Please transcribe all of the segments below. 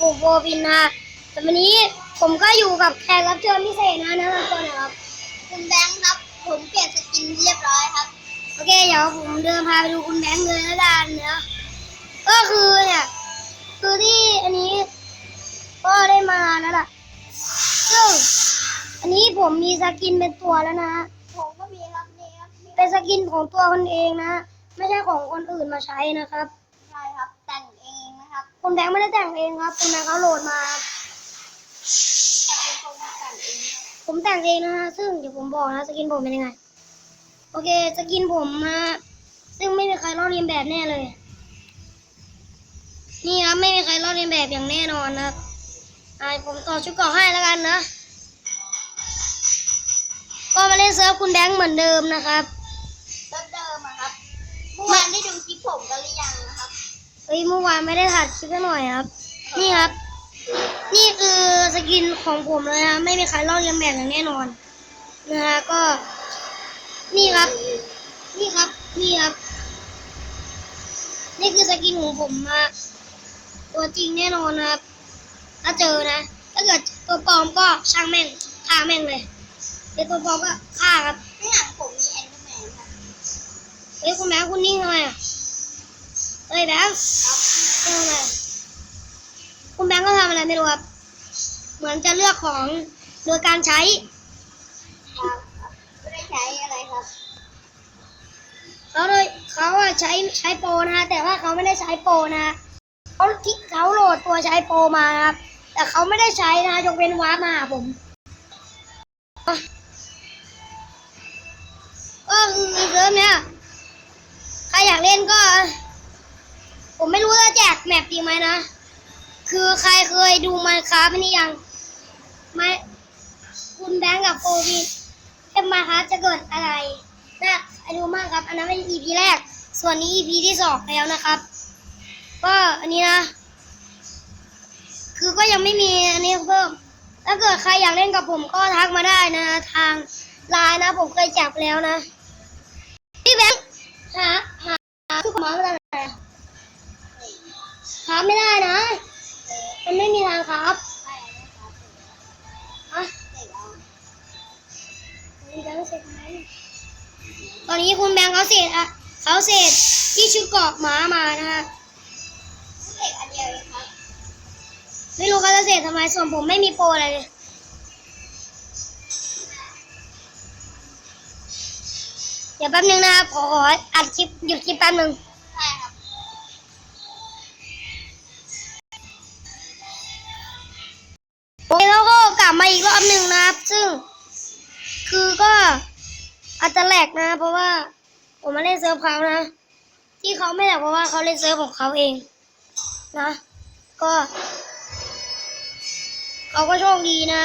ผมโบวินนะแต่วันนี้ผมก็อยู่กับแขกรับเชิญพิเศษนะนะนำตัวหน่อยครับคุณแบงค์ครับ ผมเปลี่ยนสกินเรียบร้อยครับ โอเคเดี๋ยวผมเดินพาไปดูคุณแบงค์เลยแล้วกันเนาะก็คือเนี่ยคือที่อันนี้ก็ได้มาแล้วล่ะซึ่งอันนี้ผมมีสกินเป็นตัวแล้วนะผมก็มีครับนี่ครับเป็นสกินของตัวคนเองนะ ไม่ใช่ของคนอื่นมาใช้นะครับ คุณแบงค์ไม่ได้แต่งเองครับคุณแบงค์เขาโหลดมาแต่เป็นคนแต่งเองผมแต่งเองนะฮะซึ่งเดี๋ยวผมบอกนะสกินผมเป็นยังไง โอเคสกินผมนะซึ่งไม่มีใครลอกเลียนแบบแน่เลย นี่ครับไม่มีใครลอกเลียนแบบอย่างแน่นอนนะครับอ่าผมต่อชุดเกาะให้แล้วกันนะ ก็มาเล่นเซิร์ฟคุณแบงค์เหมือนเดิมนะครับเริ่มเดิมอะครับเมื่อวานได้ดูคลิปผมกันหรือยังนะ เฮ้ยเมื่อวานไม่ได้ถ่ายคลิปไปหน่อยครับ นี่ครับ นี่คือสกินของผมเลยนะไม่มีใครลอกเลียนแบบอย่างแน่นอนนะฮะก็ นี่ครับ นี่ครับ นี่ครับ นี่คือสกินของผมมาตัวจริงแน่นอนนะครับ ถ้าเจอนะ ถ้าเกิดตัวปลอมก็ช่างแม่งฆ่าแม่งเลยแต่ตัวปลอมก็ฆ่าครับไม่หลังผมมีแอนเดอร์แมนครับเฮ้ยคุณแบงค์คุณนิ่งทำไมอะ เฮ้ยแบงค์ทำไมอะคุณแบงค์ก็ทำอะไรไม่รู้ครับ เหมือนจะเลือกของโดยการใช้ครับไม่ได้ใช้อะไรครับเขาเลยเขาอะใช้ใช้โปรนะฮะแต่ว่าเขาไม่ได้ใช้โปรนะฮะเขาที่เขาโหลดตัวใช้โปรมานะครับ แต่เขาไม่ได้ใช้นะยกเว้นวาร์ปมาหาผมอะก็คือเซิร์ฟเนี้ยใครอยากเล่นก็ ผมไม่รู้จะแจกแมปจริงไหมนะ คือใครเคยดูมันคราฟนี่ยังไม่คุณแบงค์กับโฟวีเอ็มมาครับจะเกิดอะไรน่าดูมากครับ อันนั้นเป็น EP แรก ส่วนนี้ EP ที่สองแล้วนะครับ ก็อันนี้นะ คือก็ยังไม่มีอันนี้เพิ่ม ถ้าเกิดใครอยากเล่นกับผมก็ทักมาได้นะ ทางไลน์นะ ผมเคยจับแล้วนะพี่แบงค์หาหาทุกหมาไม่ได้ไห นอะหาไม่ได้นะ มันไม่มีทางครับไม่นะครับอะเสร็จแล้วคุณแบงค์เสร็จไหมตอนนี้คุณแบงค์เขาเสร็จอะเขาเสร็จที่ชุดเกราะหมามานะฮะเสร็จอันเดียวเองครับ ไม่รู้เขาจะเสร็จทำไมส่วนผมไม่มีโปรอะไรเลยเดี๋ยวแป๊บนึงนะครับขอขออัดคลิปหยุดคลิปแป๊บนึง อีกรอบหนึ่งนะครับ ซึ่ง คือก็อาจจะแหลกนะ เพราะว่า ผมมาเล่นเซิร์ฟเขานะ ที่เขาไม่แหลกเพราะว่าเขาเล่นเซิร์ฟของเขาเอง นะ ก็เขาก็โชคดีนะ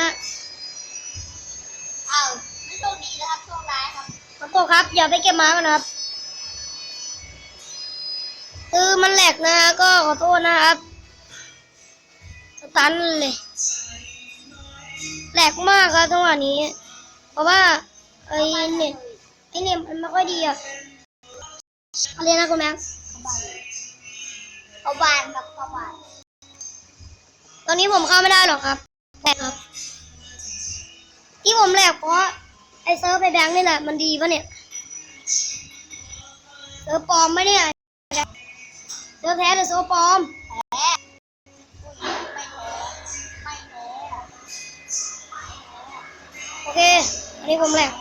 อ้าวไม่โชคดีนะครับโชคร้ายครับขอโทษครับ อย่าไปเก็บม้ากันนะครับคือมันแหลกนะก็ขอโทษนะครับสตันเลย แหลกมากครับจังหวะนี้ เพราะว่าไอ้เน็ตไอ้เน็ตมันไม่ค่อยดีอะอะไรนะคุณแม็กเอาบานครับเอาบานตอนนี้ผมเข้าไม่ได้หรอกครับแหลกครับ ที่ผมแหลกเพราะไอ้เซิร์ฟไปแบงค์นี่แหละมันดีปะเนี่ยเซิร์ฟปลอมไหมเนี่ยเซิร์ฟแท้หรือเซิร์ฟปลอม เค อันนี้ผมแหลก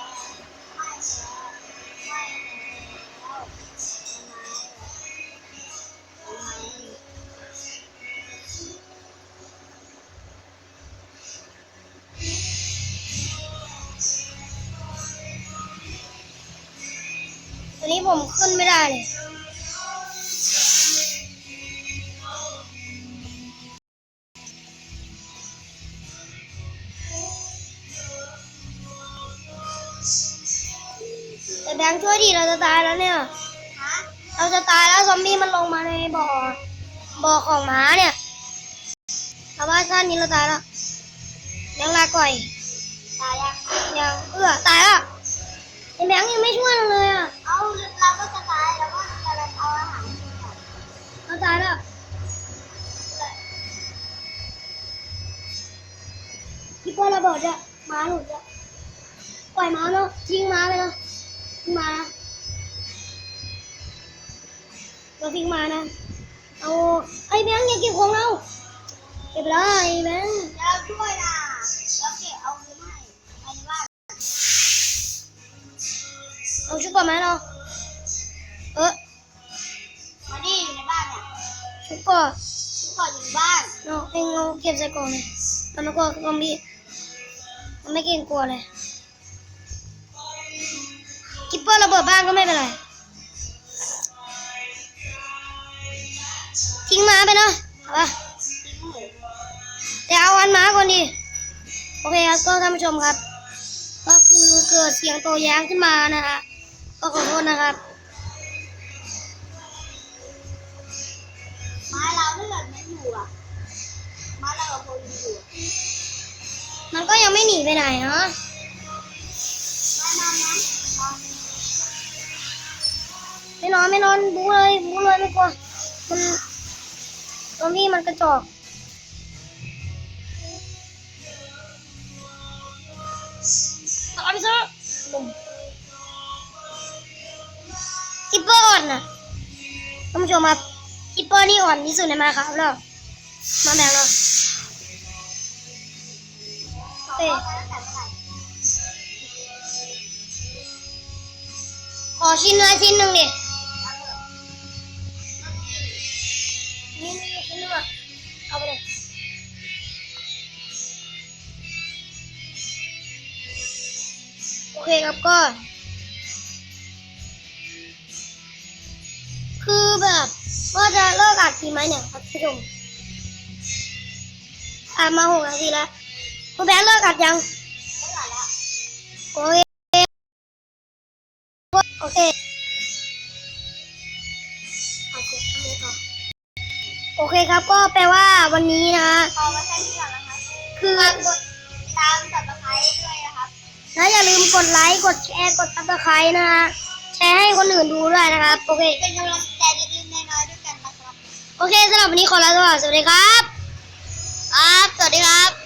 อันนี้ผมขึ้นไม่ได้เลย แต่แบงค์ช่วยดิเราจะตายแล้วเนี่ยฮะเราจะตายแล้วซอมบี้มันลงมาในบ่อ บ่อของหมาเนี่ยแต่ว่าชาตินี้เราตายแล้วยังลาก่อย ตายยังยังเอื้อตายแล้วไอ้แบงค์ยังไม่ช่วยเราเลยอะ เอาเราก็จะตายแล้วก็จะเอาอาหารกินก่อนเราตายแล้วคิปเปอร์ระเบิดจะม้าหลุดจะปล่อยม้าเนาะทิ้งม้าไปเนาะทิ้ง ม้านะเราทิ้งม้านะ เอาไอ้แบงค์อย่าเก็บของเรา เก็บเลยไอ้แบงค์เดี๋ยวเราช่วยนะแล้วเก็บเอาหรือไม่ภายในบ้านเอาชุดก่อนไหมเราเออมาดิอยู่ในบ้านเนี่ยชุดก่อนทุกคนอยู่ในบ้านเราเองเราเก็บใส่กล่องเลยมันไม่กลัวซอมบี้มันไม่เกรงกลัวเลย คิปเปอร์ระเบิดบ้านก็ไม่เป็นไร ทิ้งม้าไปเนาะเอาปะทิ้งหมูแต่เอาอันม้าก่อนดิโอเคครับก็ท่านผู้ชมครับ ก็คือเกิดเสียงโตแย้งขึ้นมานะฮะ ก็ขอโทษนะครับไม้เราถ้าเกิดไม่อยู่อะไม้เรากับโพลีอยู่ มันก็ยังไม่หนีไปไหนเนาะ ไม่นอนไม่นอนบูเลยบูเลยไม่กลัวมันซอมบี้มันกระจอกตามไปซะบุ้มคิปเปอร์อ่อนนะท่านผู้ชมครับคิปเปอร์นี่อ่อนที่สุดในมาครับแล้วมาแบ่งเราเขาเข้ามาตั้งแต่เมื่อไหร่ขอชิ้นเนื้อชิ้นหนึ่งดิ เคครับก็ คือแบบว่าจะเลิกอัดทีไหมเนี่ยครับผู้ชมอัดมาหกนาทีแล้วคุณแบงค์เลิกอัดยังโอเคโอเคโอเคครับก็แปลว่าวันนี้นะค่นี้ก่อ นะอย่าลืมกดไลค์ กดแชร์ กดซับสไครต์นะฮะ แชร์ให้คนอื่นดูด้วยนะครับ โอเค เป็นกำลังใจเล็กๆน้อยๆด้วยกันนะครับ โอเคสำหรับวันนี้ขอลาไปก่อนสวัสดีครับ ครับ สวัสดีครับ